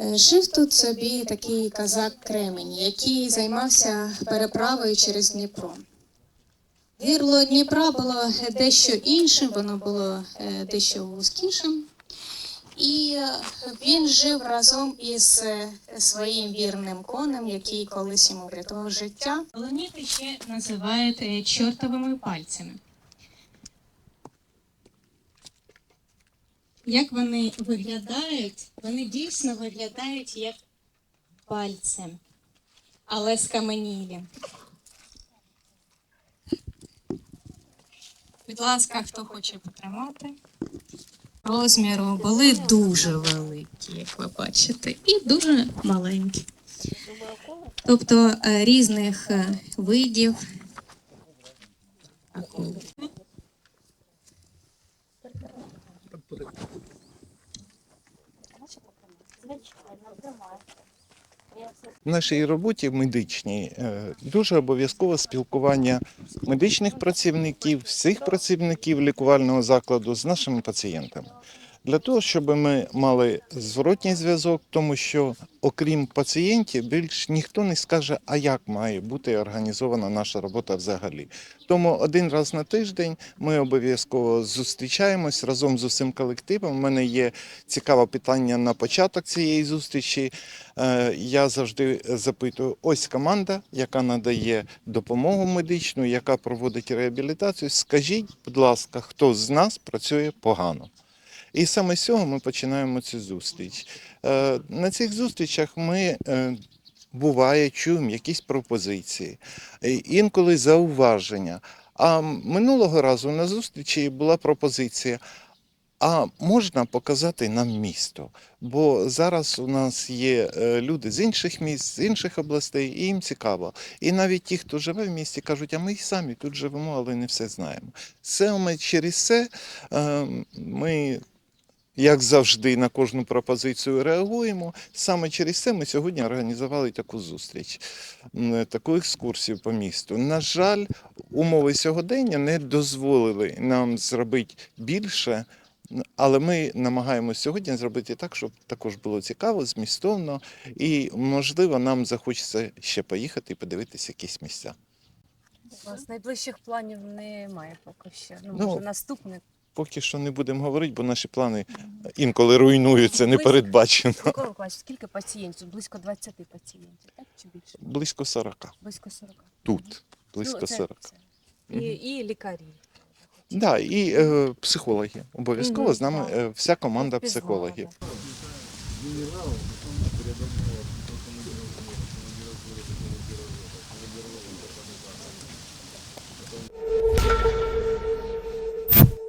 Е, Жив тут собі такий казак Кремень, який займався переправою через Дніпро. Вірло Дніпра було дещо іншим, воно було е, дещо вузькішим. І е, він жив разом із своїм вірним конем, який колись йому врятував життя. Леоніти ще називають чортовими пальцями. Як вони виглядають? Вони дійсно виглядають як пальці, але скаменілі. Будь ласка, хто хоче потримати? Розміру були дуже великі, як ви бачите, і дуже маленькі. Тобто е, різних е, видів акул. В нашій роботі медичній е, дуже обов'язкове спілкування медичних працівників, всіх працівників лікувального закладу з нашими пацієнтами. Для того, щоб ми мали зворотній зв'язок, тому що окрім пацієнтів, більш ніхто не скаже, а як має бути організована наша робота взагалі. Тому один раз на тиждень ми обов'язково зустрічаємось разом з усім колективом. У мене є цікаве питання на початок цієї зустрічі. Е, Я завжди запитую: ось команда, яка надає допомогу медичну, яка проводить реабілітацію. Скажіть, будь ласка, хто з нас працює погано? І саме з цього ми починаємо цю зустріч. Е, На цих зустрічах ми е, буває чуємо якісь пропозиції, інколи зауваження. А минулого разу на зустрічі була пропозиція. А можна показати нам місто? Бо зараз у нас є е, люди з інших міст, з інших областей, і їм цікаво. І навіть ті, хто живе в місті, кажуть, а ми й самі тут живемо, але не все знаємо. Саме через це ми як завжди, на кожну пропозицію реагуємо. Саме через це ми сьогодні організували таку зустріч, таку екскурсію по місту. На жаль, умови сьогодення не дозволили нам зробити більше. Але ми намагаємося сьогодні зробити так, щоб також було цікаво, змістовно, і можливо нам захочеться ще поїхати і подивитися якісь місця. У вас найближчих планів немає поки що. Ну, Ну, може, наступне. Поки що не будемо говорити, бо наші плани інколи руйнуються, не передбачено. Микола Миколаївич, скільки пацієнтів? Близько 20 пацієнтів, так чи більше? Близько 40. Близько 40. Тут близько Ну, це- 40. це. І, і лікарі. Да, і е, психологи. Обов'язково з нами е, вся команда психологів. генерал,